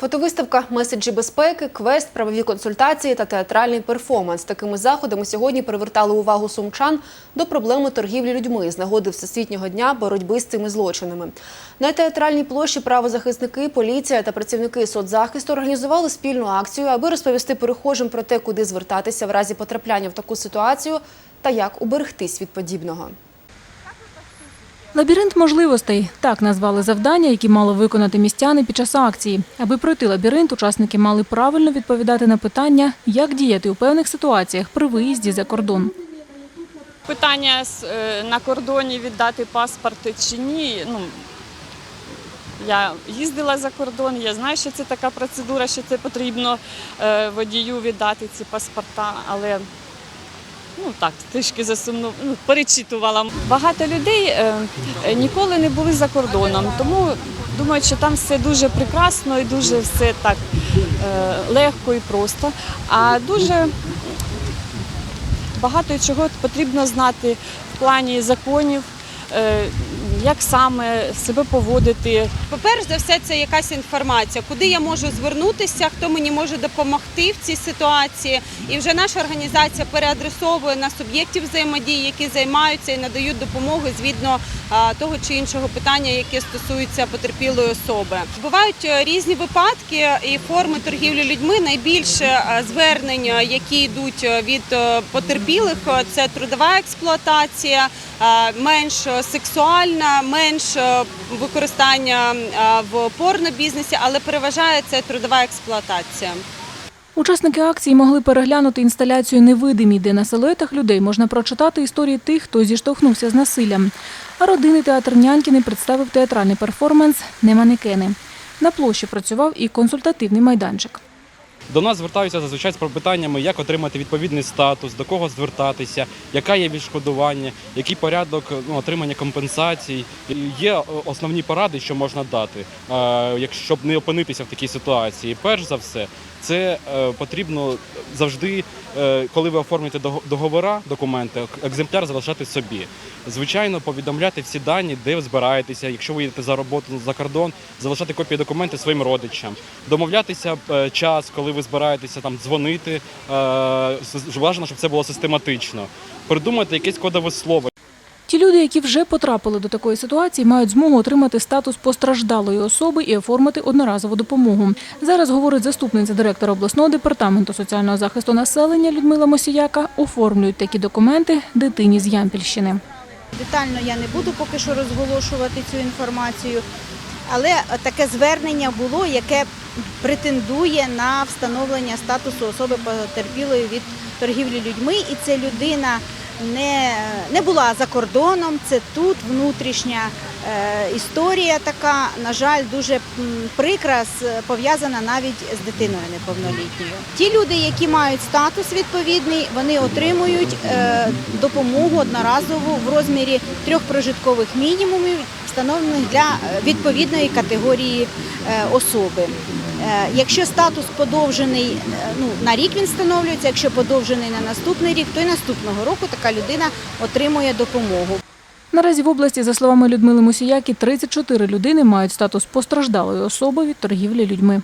Фотовиставка Меседжі безпеки, квест, правові консультації та театральний перформанс. Такими заходами сьогодні привертали увагу сумчан до проблеми торгівлі людьми з нагоди Всесвітнього дня боротьби з цими злочинами. На театральній площі правозахисники, поліція та працівники соцзахисту організували спільну акцію, аби розповісти перехожим про те, куди звертатися в разі потрапляння в таку ситуацію та як уберегтись від подібного. Лабіринт можливостей так назвали завдання, які мали виконати містяни під час акції. Аби пройти лабіринт, учасники мали правильно відповідати на питання, як діяти у певних ситуаціях при виїзді за кордон. Питання е, на кордоні віддати паспорт чи ні. Ну, я їздила за кордон, я знаю, що це така процедура, що це потрібно е, водію віддати ці паспорта, але ну так, трішки засумну, ну, перечитувала. Багато людей е, е, ніколи не були за кордоном, тому думаю, що там все дуже прекрасно і дуже все так е, легко і просто. А дуже багато чого потрібно знати в плані законів, е, як саме себе поводити. По-перше за все, це якась інформація, куди я можу звернутися, хто мені може допомогти в цій ситуації. І вже наша організація переадресовує на суб'єктів взаємодії, які займаються і надають допомогу згідно того чи іншого питання, яке стосується потерпілої особи. Бувають е, різні випадки і форми торгівлі людьми. Найбільше звернень, які йдуть е, від е, потерпілих, це трудова експлуатація, менш сексуальна, менш е, використання е, в порнобізнесі, але переважає це трудова експлуатація. Учасники акції могли переглянути інсталяцію Невидимі, де на силуетах людей можна прочитати історії тих, хто зіштовхнувся з насиллям. А родини театр Нянькіни представив театральний перформанс «Не манекени». На площі працював і консультативний майданчик. До нас звертаються зазвичай з питаннями, як отримати відповідний статус, до кого звертатися, яка є відшкодування, який порядок ну, отримання компенсацій. Є е, основні поради, що можна дати, е, щоб не опинитися в такій ситуації. Перш за все, це е, потрібно завжди, коли ви оформлюєте дого- договора, документи, екземпляр залишати собі. Звичайно, повідомляти всі дані, де ви збираєтеся. Якщо ви їдете за роботу за кордон, залишати копії документів своїм родичам, домовлятися час, коли ви збираєтеся там дзвонити. е, Бажано, щоб це було систематично. Придумати якесь кодове слово. Ті люди, які вже потрапили до такої ситуації, мають змогу отримати статус постраждалої особи і оформити одноразову допомогу. Зараз говорить заступниця директора обласного департаменту соціального захисту населення Людмила Мосіяка. Оформлюють такі документи дитині з Ямпільщини. Детально я не буду поки що розголошувати цю інформацію, але таке звернення було, яке претендує на встановлення статусу особи потерпілої від торгівлі людьми, і це людина не, не була за кордоном, це тут внутрішня е, історія така, на жаль, дуже м, прикра, пов'язана навіть з дитиною неповнолітньою. Ті люди, які мають статус відповідний, вони отримують е, допомогу одноразову в розмірі трьох прожиткових мінімумів, встановлених для е, відповідної категорії е, особи. Е, Якщо статус подовжений ну, на рік він встановлюється, якщо подовжений на наступний рік, то й наступного року така людина отримує допомогу. Наразі в області, за словами Людмили Мусіякі, 34 людини мають статус постраждалої особи від торгівлі людьми.